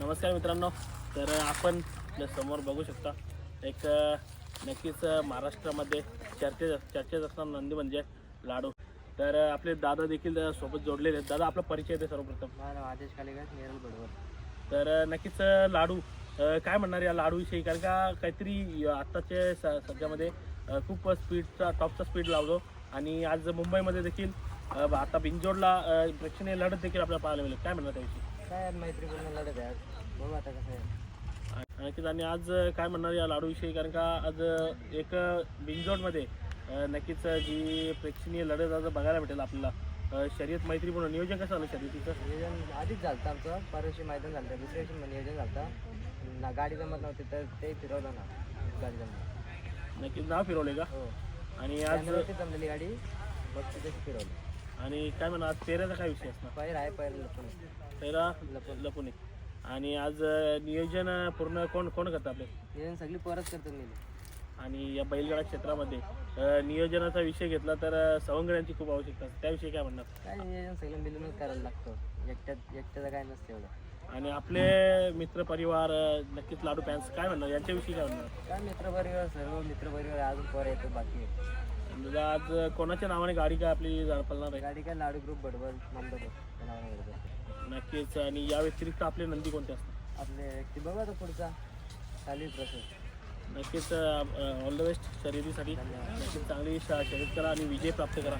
नमस्कार मित्रांनो. तर आपण समोर बघू शकता एक नक्कीच महाराष्ट्रामध्ये चर्चेत चर्चेत असणारा नंदी म्हणजे लाडू. तर आपले दादा देखील सोबत जोडलेले आहेत. दादा आपला परिचय दे सर्वप्रथम. आदेश कालेकर नेरल बडवर तर नक्कीच लाडू काय म्हणणार या लाडूविषयी कारण का काहीतरी आत्ताचे स सध्यामध्ये खूप स्पीडचा टॉपचा स्पीड लावलो. आणि आज मुंबईमध्ये देखील आता बिंजोडला प्रेक्षणीय लढत देखील आपल्याला पाहायला मिळेल. काय म्हणणार त्याविषयी? काय मैत्रीपूर्ण लढत आहे आज. बघू आता कसं आहे. नक्कीच आणि आज काय म्हणणार या लाडूविषयी? कारण का आज एक बिंजोडमध्ये नक्कीच जी प्रेक्षणीय लढत आज बघायला भेटेल आपल्याला. शर्यत मैत्रीपूर्ण नियोजन कसं झालं शर्यतीचं? नियोजन आधीच झालं आमचं. परवाशी मैदान झालं. दुसऱ्या दिवशी नियोजन झालं. ना गाडी जमत नव्हती तर ते फिरवलं ना. गाडी जमत नक्कीच नाव फिरवले का? हो. आणि आज जमलेली गाडी बघ तिथे फिरवली. आणि काय म्हणणार आज तेराचा काय विषय असणार? पहिला आहे पहिलं लपून. तेरा लपुणे आणि आज अ, नियोजन पूर्ण कोण कोण करतं आपले? नियोजन सगळी परत करतात नेली आणि या बैलगाडा क्षेत्रामध्ये अ, नियोजनाचा विषय घेतला तर अ, सवंगड्यांची खूप आवश्यकता असते. त्याविषयी काय म्हणणार? काय नियोजन सगळं मिळूनच करायला लागतं. एकट्यात एकट्याचं काय नसतं एवढं. आणि आपले मित्र परिवार अ, नक्कीच लाडू फॅन्स काय म्हणणार? यांच्याविषयी काय म्हणणार? काय मित्रपरिवार? सर्व मित्रपरिवार अजून पोरं येतो बाकी. म्हणजे आज कोणाच्या नावाने गाडी काय आपली पळणार आहे? गाडी काय लाडू ग्रुप बडवल नंबर नक्कीच. आणि या व्यतिरिक्त आपले नंदी कोणते असतात? आपले ते बघू आता पुढचा. चालू प्रोसेस नक्कीच ऑल द बेस्ट शर्यतीसाठी. नक्कीच चांगली श- शर्यत करा आणि विजय प्राप्त करा.